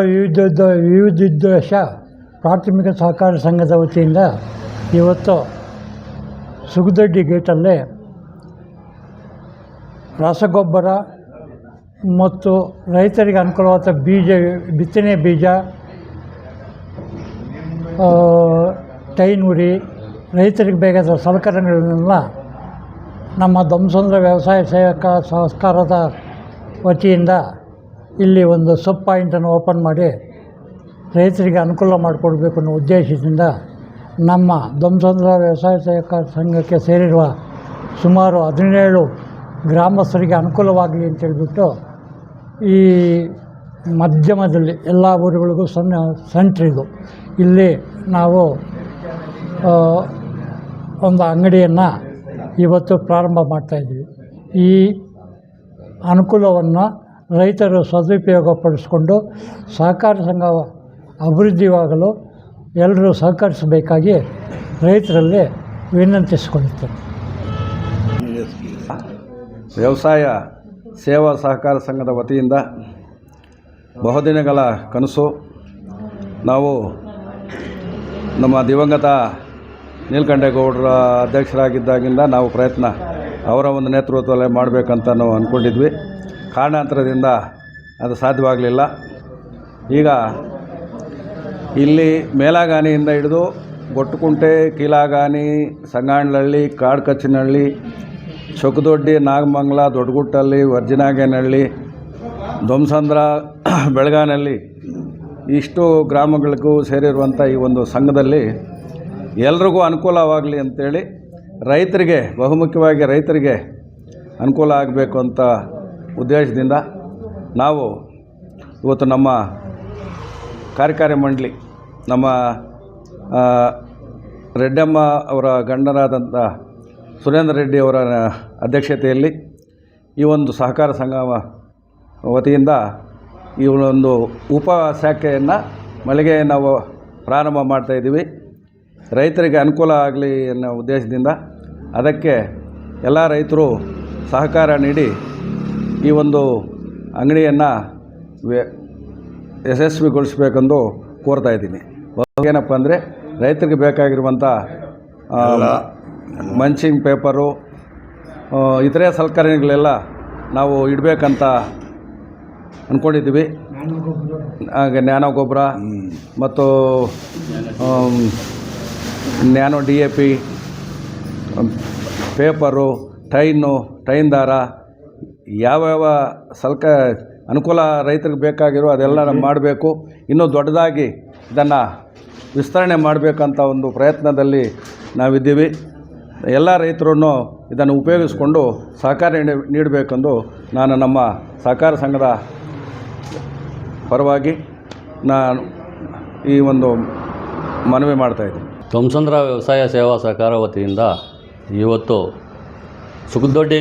ವಿವಿಧ ವಿವಿಧೋದ್ದೇಶ ಪ್ರಾಥಮಿಕ ಸಹಕಾರ ಸಂಘದ ವತಿಯಿಂದ ಇವತ್ತು ಸುಗದೊಡ್ಡಿ ಗೇಟಲ್ಲಿ ರಸಗೊಬ್ಬರ ಮತ್ತು ರೈತರಿಗೆ ಅನುಕೂಲವಾದ ಬೀಜ, ಬಿತ್ತನೆ ಬೀಜ ಟೈನ್ ರೈತರಿಗೆ ಬೇಕಾದ ಸಲಕರಣೆಗಳನ್ನೆಲ್ಲ ನಮ್ಮ ಧ್ವಂಸಂದ್ರ ವ್ಯವಸಾಯ ಸೇವಕ ಸಂಸ್ಕಾರದ ವತಿಯಿಂದ ಇಲ್ಲಿ ಒಂದು ಸಬ್ ಪಾಯಿಂಟನ್ನು ಓಪನ್ ಮಾಡಿ ರೈತರಿಗೆ ಅನುಕೂಲ ಮಾಡಿಕೊಡ್ಬೇಕು ಅನ್ನೋ ಉದ್ದೇಶದಿಂದ ನಮ್ಮ ಧ್ವಂಸಂದ್ರ ವ್ಯವಸಾಯ ಸೇವಕ ಸಂಘಕ್ಕೆ ಸೇರಿರುವ ಸುಮಾರು ಹದಿನೇಳು ಗ್ರಾಮಸ್ಥರಿಗೆ ಅನುಕೂಲವಾಗಲಿ ಅಂತೇಳ್ಬಿಟ್ಟು ಈ ಮಧ್ಯಮದಲ್ಲಿ ಎಲ್ಲ ಊರುಗಳಿಗೂ ಸಣ್ಣ ಸೆಂಟ್ರಿದು ಇಲ್ಲಿ ನಾವು ಒಂದು ಅಂಗಡಿಯನ್ನು ಇವತ್ತು ಪ್ರಾರಂಭ ಮಾಡ್ತಾಯಿದ್ದೀವಿ ಈ ಅನುಕೂಲವನ್ನು ರೈತರು ಸದುಪಯೋಗಪಡಿಸ್ಕೊಂಡು ಸಹಕಾರ ಸಂಘ ಅಭಿವೃದ್ಧಿವಾಗಲು ಎಲ್ಲರೂ ಸಹಕರಿಸಬೇಕಾಗಿ ರೈತರಲ್ಲಿ ವಿನಂತಿಸಿಕೊಳ್ಳುತ್ತೇನೆ. ವ್ಯವಸಾಯ ಸೇವಾ ಸಹಕಾರ ಸಂಘದ ವತಿಯಿಂದ ಬಹುದಿನಗಳ ಕನಸು. ನಾವು ನಮ್ಮ ದಿವಂಗತ ನೀಲಕಂಠೇಗೌಡರ ಅಧ್ಯಕ್ಷರಾಗಿದ್ದಾಗಿಂದ ನಾವು ಪ್ರಯತ್ನ ಅವರ ಒಂದು ನೇತೃತ್ವದಲ್ಲಿ ಮಾಡಬೇಕಂತ ನಾವು ಅಂದ್ಕೊಂಡಿದ್ವಿ ಕಾರಣಾಂತರದಿಂದ ಅದು ಸಾಧ್ಯವಾಗಲಿಲ್ಲ. ಈಗ ಇಲ್ಲಿ ಮೇಲಾಗಾನಿಯಿಂದ ಹಿಡಿದು ಗೊಟ್ಟುಕುಂಟೆ, ಕೀಲಾಗಾನಿ ಸಂಗಾಣಹಳ್ಳಿ ಕಾಡ್ಕಚ್ಚಿನಹಳ್ಳಿ ಚೊಕ್ಕದೊಡ್ಡಿ ನಾಗಮಂಗ್ಲ, ದೊಡ್ಡಗುಟ್ಟಲ್ಲಿ, ವರ್ಜಿನಾಗೇನಹಳ್ಳಿ ಧ್ವಂಸಂದ್ರ ಬೆಳಗಾನಹಳ್ಳಿ ಇಷ್ಟು ಗ್ರಾಮಗಳಿಗೂ ಸೇರಿರುವಂಥ ಈ ಒಂದು ಸಂಘದಲ್ಲಿ ಎಲ್ರಿಗೂ ಅನುಕೂಲವಾಗಲಿ ಅಂತೇಳಿ ರೈತರಿಗೆ, ಬಹುಮುಖ್ಯವಾಗಿ ರೈತರಿಗೆ ಅನುಕೂಲ ಆಗಬೇಕು ಅಂತ ಉದ್ದೇಶದಿಂದ ನಾವು ಇವತ್ತು ನಮ್ಮ ಕಾರ್ಯಕಾರಿ ಮಂಡಳಿ, ನಮ್ಮ ರೆಡ್ಡಮ್ಮ ಅವರ ಗಂಡನಾದಂಥ ಸುರೇಂದ್ರ ರೆಡ್ಡಿ ಅವರ ಅಧ್ಯಕ್ಷತೆಯಲ್ಲಿ ಈ ಒಂದು ಸಹಕಾರ ಸಂಘ ವತಿಯಿಂದ ಈ ಒಂದು ಉಪ ಶಾಖೆಯನ್ನು ಮಳಿಗೆ ನಾವು ಪ್ರಾರಂಭ ಮಾಡ್ತಾಯಿದ್ದೀವಿ ರೈತರಿಗೆ ಅನುಕೂಲ ಆಗಲಿ ಅನ್ನೋ ಉದ್ದೇಶದಿಂದ ಅದಕ್ಕೆ ಎಲ್ಲ ರೈತರು ಸಹಕಾರ ನೀಡಿ ಈ ಒಂದು ಅಂಗಡಿಯನ್ನು ಯಶಸ್ವಿಗೊಳಿಸಬೇಕೆಂದು ಯಶಸ್ವಿಗೊಳಿಸ್ಬೇಕೆಂದು ಕೋರ್ತಾ ಇದ್ದೀನಿ. ಏನಪ್ಪ ಅಂದರೆ ರೈತರಿಗೆ ಬೇಕಾಗಿರುವಂಥ ಮಂಚಿಂಗ್ ಪೇಪರು ಇತರೆ ಸಲಕರಣೆಗಳೆಲ್ಲ ನಾವು ಇಡಬೇಕಂತ ಅಂದ್ಕೊಂಡಿದ್ದೀವಿ ಹಾಗೆ ನ್ಯಾನೋ ಗೊಬ್ಬರ ಮತ್ತು nano D A P paper, twine, twine ದಾರ, ಯಾವ್ಯಾವ ಸಲ್ಕ ಅನುಕೂಲ ರೈತರಿಗೆ ಬೇಕಾಗಿರೋ ಅದೆಲ್ಲ ನಾವು ಮಾಡಬೇಕು. ಇನ್ನೂ ದೊಡ್ಡದಾಗಿ ಇದನ್ನು ವಿಸ್ತರಣೆ ಮಾಡಬೇಕಂತ ಒಂದು ಪ್ರಯತ್ನದಲ್ಲಿ ನಾವಿದ್ದೀವಿ. ಎಲ್ಲ ರೈತರನ್ನು ಇದನ್ನು ಉಪಯೋಗಿಸಿಕೊಂಡು ಸಹಕಾರ ನೀಡಿ, ನೀಡಬೇಕೆಂದು ನಾನು ನಮ್ಮ ಸಹಕಾರ ಸಂಘದ ಪರವಾಗಿ ನಾನು ಈ ಒಂದು ಮನವಿ ಮಾಡ್ತಾಯಿದ್ದೀನಿ ಧ್ವಂಸಂದ್ರ ವ್ಯವಸಾಯ ಸೇವಾ ಸಹಕಾರ ವತಿಯಿಂದ ಇವತ್ತು ಸುಗದೊಡ್ಡಿ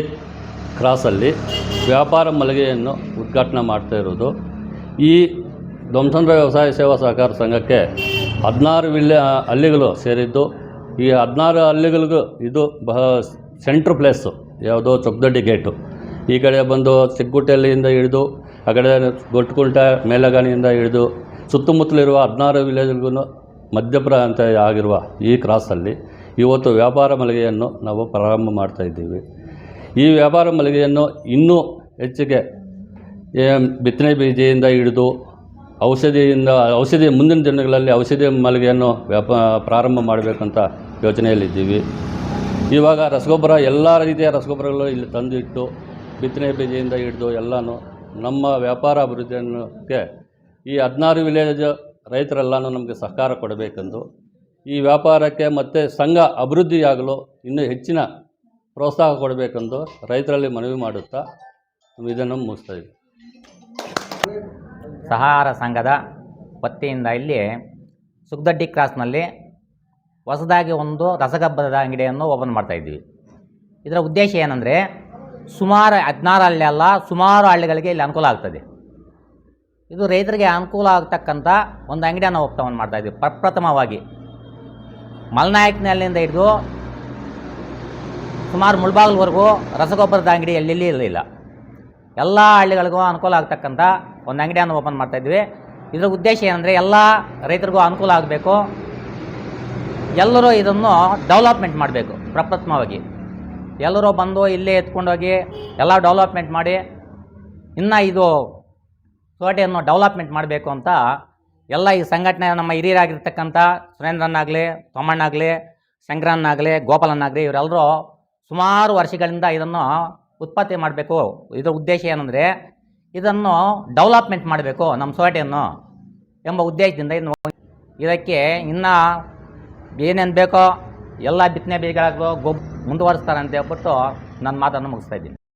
ಕ್ರಾಸಲ್ಲಿ ವ್ಯಾಪಾರ ಮಳಿಗೆಯನ್ನು ಉದ್ಘಾಟನೆ ಮಾಡ್ತಾ ಇರೋದು. ಈ ಧ್ವಂಸಂದ್ರ ವ್ಯವಸಾಯ ಸೇವಾ ಸಹಕಾರ ಸಂಘಕ್ಕೆ ಹದಿನಾರು ವಿಲ್ಲೆ ಹಳ್ಳಿಗಳು ಸೇರಿದ್ದು, ಈ ಹದಿನಾರು ಹಳ್ಳಿಗಳಿಗೂ ಇದು ಬಹ ಸೆಂಟ್ರ್ ಪ್ಲೇಸು, ಯಾವುದೋ ಚೊಕ್ದೊಡ್ಡಿ ಗೇಟು. ಈ ಕಡೆ ಬಂದು ಚಿಕ್ಕಗುಟ್ಟೆಯಲ್ಲಿಂದ ಹಿಡಿದು ಆ ಕಡೆ ಗೊಟ್ಟುಕುಂಟ ಮೇಲಗಾನಿಯಿಂದ ಹಿಡಿದು ಸುತ್ತಮುತ್ತಲಿರುವ ಹದಿನಾರು ವಿಲೇಜ್ಗೂ ಮಧ್ಯಪ್ರ ಅಂತ ಆಗಿರುವ ಈ ಕ್ರಾಸಲ್ಲಿ ಇವತ್ತು ವ್ಯಾಪಾರ ಮಳಿಗೆಯನ್ನು ನಾವು ಪ್ರಾರಂಭ ಮಾಡ್ತಾ ಇದ್ದೀವಿ. ಈ ವ್ಯಾಪಾರ ಮಳಿಗೆಯನ್ನು ಇನ್ನೂ ಹೆಚ್ಚಿಗೆ ಬಿತ್ತನೆ ಬೀಜದಿಂದ ಹಿಡಿದು ಔಷಧಿಯಿಂದ, ಔಷಧಿ ಮುಂದಿನ ದಿನಗಳಲ್ಲಿ ಔಷಧಿ ಮಳಿಗೆಯನ್ನು ವ್ಯಾಪ ಪ್ರಾರಂಭ ಮಾಡಬೇಕಂತ ಯೋಚನೆಯಲ್ಲಿದ್ದೀವಿ. ಇವಾಗ ರಸಗೊಬ್ಬರ ಎಲ್ಲ ರೀತಿಯ ರಸಗೊಬ್ಬರಗಳು ಇಲ್ಲಿ ತಂದಿಟ್ಟು ಬಿತ್ತನೆ ಬೀಜದಿಂದ ಹಿಡಿದು ಎಲ್ಲನೂ ನಮ್ಮ ವ್ಯಾಪಾರ ಅಭಿವೃದ್ಧಿಯನ್ನಕ್ಕೆ ಈ ಹದಿನಾರು ವಿಲೇಜ್ ರೈತರೆಲ್ಲನೂ ನಮಗೆ ಸಹಕಾರ ಕೊಡಬೇಕೆಂದು, ಈ ವ್ಯಾಪಾರಕ್ಕೆ ಮತ್ತು ಸಂಘ ಅಭಿವೃದ್ಧಿಯಾಗಲು ಇನ್ನೂ ಹೆಚ್ಚಿನ ಪ್ರೋತ್ಸಾಹ ಕೊಡಬೇಕೆಂದು ರೈತರಲ್ಲಿ ಮನವಿ ಮಾಡುತ್ತಾ ಇದನ್ನು ಮುಗಿಸ್ತಾ ಇದ್ದೀವಿ ಸಹಾರ ಸಂಘದ ವತಿಯಿಂದ ಇಲ್ಲಿ ಸುಗ್ದಡ್ಡಿ ಕ್ರಾಸ್ನಲ್ಲಿ ಹೊಸದಾಗಿ ಒಂದು ರಸಗೊಬ್ಬರದ ಅಂಗಡಿಯನ್ನು ಓಪನ್ ಮಾಡ್ತಾಯಿದ್ದೀವಿ ಇದರ ಉದ್ದೇಶ ಏನಂದರೆ ಸುಮಾರು ಹದಿನಾರು ಹಳ್ಳಿ ಅಲ್ಲ, ಸುಮಾರು ಹಳ್ಳಿಗಳಿಗೆ ಇಲ್ಲಿ ಅನುಕೂಲ ಆಗ್ತದೆ. ಇದು ರೈತರಿಗೆ ಅನುಕೂಲ ಆಗ್ತಕ್ಕಂಥ ಒಂದು ಅಂಗಡಿಯನ್ನು ಮಾಡ್ತಾ ಇದ್ದೀವಿ ಪ್ರಪ್ರಥಮವಾಗಿ. ಮಲ್ನಾಯಕ್ನಲ್ಲಿಂದ ಹಿಡಿದು ಸುಮಾರು ಮುಳ್ಬಾಗಿಲ್ವರೆಗೂ ರಸಗೊಬ್ಬರದ ಅಂಗಡಿ ಎಲ್ಲೆಲ್ಲಿ ಇರಲಿಲ್ಲ. ಎಲ್ಲ ಹಳ್ಳಿಗಳಿಗೂ ಅನುಕೂಲ ಆಗ್ತಕ್ಕಂಥ ಒಂದು ಅಂಗಡಿಯನ್ನು ಓಪನ್ ಮಾಡ್ತಾಯಿದ್ವಿ ಇದರ ಉದ್ದೇಶ ಏನಂದರೆ, ಎಲ್ಲ ರೈತರಿಗೂ ಅನುಕೂಲ ಆಗಬೇಕು. ಎಲ್ಲರೂ ಇದನ್ನು ಡೆವಲಪ್ಮೆಂಟ್ ಮಾಡಬೇಕು, ಪ್ರಪ್ರಥಮವಾಗಿ. ಎಲ್ಲರೂ ಬಂದು ಇಲ್ಲೇ ಎತ್ಕೊಂಡೋಗಿ ಎಲ್ಲ ಡೆವಲಪ್ಮೆಂಟ್ ಮಾಡಿ, ಇನ್ನು ಇದು ಸೋಟೆಯನ್ನು ಡೆವಲಪ್ಮೆಂಟ್ ಮಾಡಬೇಕು ಅಂತ ಎಲ್ಲ ಈ ಸಂಘಟನೆ ನಮ್ಮ ಹಿರಿಯರಾಗಿರ್ತಕ್ಕಂಥ ಸುರೇಂದ್ರನಾಗಲಿ ತಮ್ಮಣ್ಣಾಗಲಿ ಶಂಕರನ್ನಾಗಲಿ, ಗೋಪಾಲನ್ನಾಗಲಿ ಇವರೆಲ್ಲರೂ ಸುಮಾರು ವರ್ಷಗಳಿಂದ ಇದನ್ನು ಉತ್ಪತ್ತಿ ಮಾಡಬೇಕು. ಇದರ ಉದ್ದೇಶ ಏನಂದರೆ ಇದನ್ನು ಡೆವಲಪ್ಮೆಂಟ್ ಮಾಡಬೇಕು ನಮ್ಮ ಸೊಸೈಟಿಯನ್ನು ಎಂಬ ಉದ್ದೇಶದಿಂದ ಇನ್ನು ಇದಕ್ಕೆ ಇನ್ನೂ ಏನೇನು ಬೇಕೋ ಎಲ್ಲ ಬಿತ್ತನೆ ಬೀಜಗಳಾಗೋ ಗೊಬ್ಬ ಮುಂದುವರಿಸ್ತಾರೆ ಅಂತ ಹೇಳ್ಬಿಟ್ಟು ನನ್ನ ಮಾತನ್ನು ಮುಗಿಸ್ತಾ ಇದ್ದೀನಿ.